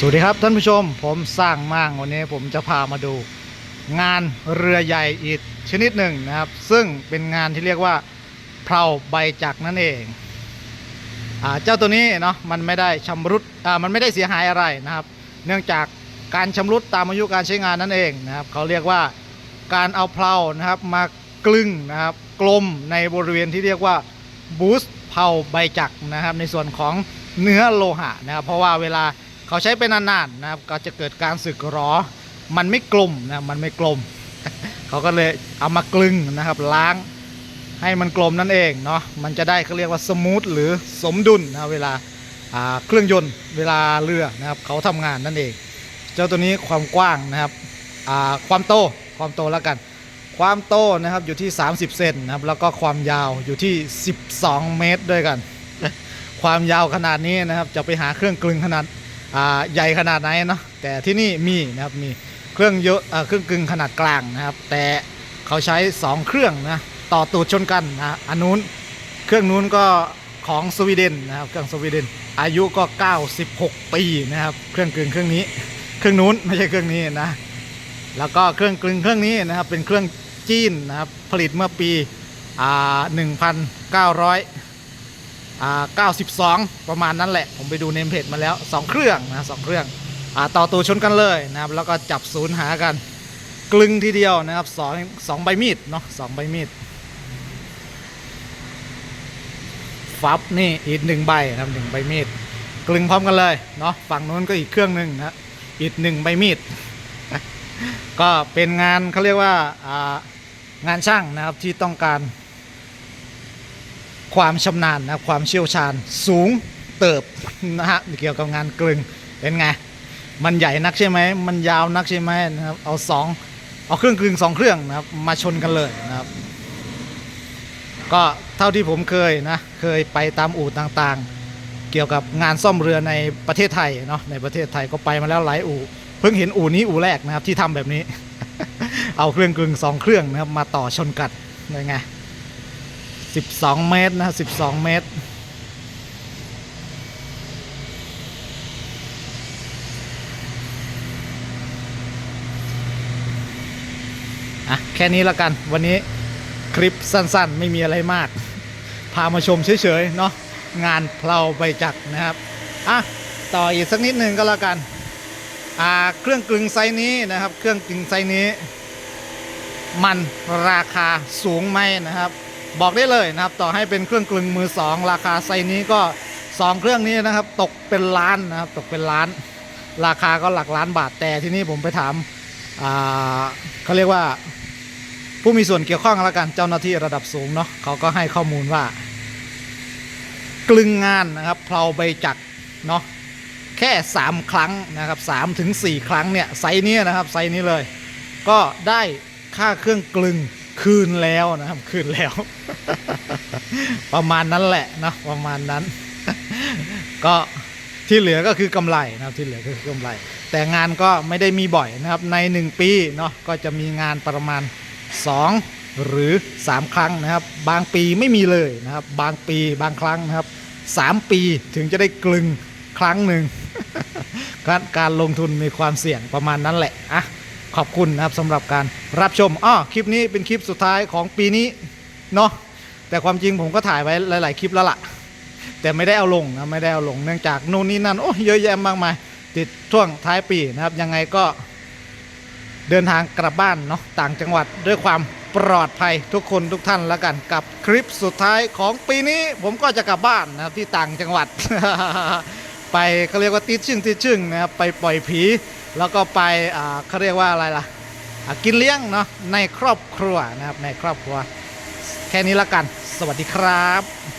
สวัสดีครับท่านผู้ชมผมสร้างมั่งวันนี้ผมจะพามาดู งานเรือใหญ่อีกชนิดหนึ่งนะครับ ซึ่งเป็นงานที่เรียกว่าเพลาใบจักนั่นเองอ่าเจ้าตัวนี้เนาะมันไม่ได้ชำรุดอ่ามันไม่ได้เสียหายอะไรนะครับ เนื่องจากการชำรุดตามอายุการใช้งานนั่นเองนะครับเขาเรียกว่าการเอาเพลานะครับมากลึงนะครับกลมในบริเวณที่เรียกว่าบูสต์เพลาใบจักนะครับ ในส่วนของเนื้อโลหะนะครับเพราะว่าเวลา เขาใช้ไปนานๆนะครับ ก็จะเกิดการสึกหรอ มันไม่กลมนะมันไม่กลม เขาก็เลยเอามากลึงนะครับล้างให้มันกลมนั่นเองเนาะมันจะได้เขาเรียกว่าสมูทหรือสมดุลนะเวลาเครื่องยนต์เวลาเรือนะครับเขาทำงานนั่นเอง เจ้าตัวนี้ความกว้างนะครับความโตความโตแล้วกัน ความโตนะครับอยู่ที่ 30 เซนนะครับแล้วก็ความยาวอยู่ที่ 12 เมตรด้วยกัน ความยาวขนาดนี้นะครับจะไปหาเครื่องกลึงขนาด ใหญ่ขนาดไหนเนาะแต่ที่นี่มีนะครับมีเครื่องเยอะเครื่องกลึงขนาดกลางนะครับ แต่เขาใช้ 2 เครื่องนะต่อตูดชนกันนะอันนู้นเครื่องนู้นก็ของสวีเดนนะครับเครื่องสวีเดน อายุก็ 96 ปีนะครับ เครื่องกลึงเครื่องนี้ เครื่องนู้นไม่ใช่เครื่องนี้นะแล้วก็เครื่องกลึงเครื่องนี้นะครับเป็นเครื่องจีนนะครับผลิตเมื่อปีอ่า1900อ่า 92 ประมาณนั้นแหละ ผมไปดูเนมเพจมาแล้ว 2 เครื่องนะสองเครื่องอ่าต่อตัวชนกันเลยนะครับ แล้วก็จับศูนย์หากัน กลึงทีเดียวนะครับสองสองใบมีดเนาะสองใบมีด ฟับนี่อีกหนึ่งใบนะครับหนึ่งใบมีด กลึงพร้อมกันเลยเนาะฝั่งนู้นก็อีกเครื่องหนึ่งนะอีกหนึ่งใบมีด ก็เป็นงานเขาเรียกว่าอ่างานช่างนะครับที่ต้องการ ความชำนาญนะความเชี่ยวชาญสูงเติบนะฮะเกี่ยวกับงานกลึงเป็นไง มันใหญ่นักใช่ไหมมันยาวนักใช่ไหมนะครับเอาสองเอาเครื่องกลึงสองเครื่องนะครับมาชนกันเลยนะครับก็เท่าที่ผมเคยนะเคยไปตามอู่ต่างๆ เกี่ยวกับงานซ่อมเรือในประเทศไทยเนาะในประเทศไทยก็ไปมาแล้วหลายอู่เพิ่งเห็นอู่นี้อู่แรกนะครับที่ทำแบบนี้ เอาเครื่องกลึงสองเครื่องนะครับมาต่อชนกันเลยไง 12 เมตรนะ 12 เมตร อะ แค่นี้และกันวันนี้คลิปสั้นๆ ไม่มีอะไรมาก พามาชมเฉยๆ เนาะงานเพลาใบจักรนะครับ อะ ต่ออีกสักนิดหนึ่งก็แล้วกัน อ่า เครื่องกลึงไซนี้นะครับ เครื่องกลึงไซนี้ มันราคาสูงไหมนะครับ บอกได้เลยนะครับ ต่อให้เป็นเครื่องกลึงมือสองราคาไซนี้ก็สองเครื่องนี้นะครับ ตกเป็นล้านนะครับ ตกเป็นล้าน ราคาก็หลักล้านบาทแต่ที่นี่ผมไปถามเขาเรียกว่าผู้มีส่วนเกี่ยวข้องแล้วกันเจ้าหน้าที่ระดับสูงเนาะเขาก็ให้ข้อมูลว่า กลึงงานนะครับเพลาใบจักรเนาะแค่ 3 ครั้งนะครับ3ถึง4ครั้งเนี่ยไซนี้นะครับไซนี้เลย ก็ได้ค่าเครื่องกลึง คืนแล้วนะครับคืนแล้ว ประมาณนั้นแหละนะประมาณนั้น ก็ที่เหลือก็คือกำไรนะครับที่เหลือก็คือกำไร แต่งานก็ไม่ได้มีบ่อยนะครับ ใน 1 ปีเนาะก็จะมีงานประมาณ 2 หรือ 3 ครั้งนะครับ บางปีไม่มีเลยนะครับ บางปีบางครั้งนะครับ 3 ปีถึงจะได้กลึงครั้งหนึ่งการการลงทุนมีความเสี่ยงประมาณนั้นแหละอะ ขอบคุณนะครับสำหรับการรับชมอ้อคลิปนี้เป็นคลิปสุดท้ายของปีนี้เนาะแต่ความจริงผมก็ถ่ายไว้หลาย ๆ คลิปแล้วล่ะ แต่ไม่ได้เอาลงนะไม่ได้เอาลงเนื่องจากนู่นนี่นั่นโอ้เยอะแยะมากมาย ติดช่วงท้ายปีนะครับ ยังไงก็เดินทางกลับบ้านเนาะต่างจังหวัดด้วยความปลอดภัยทุกคนทุกท่านแล้วกันกับคลิปสุดท้ายของปีนี้ ผมก็จะกลับบ้านนะครับที่ต่างจังหวัด ไปเขาเรียกว่าติดชึ่งติดชึ่งนะครับไปปล่อยผี แล้วก็ไปเขาเรียกว่าอะไรล่ะกินเลี้ยงเนาะในครอบครัวนะครับในครอบครัว แค่นี้ละกัน สวัสดีครับ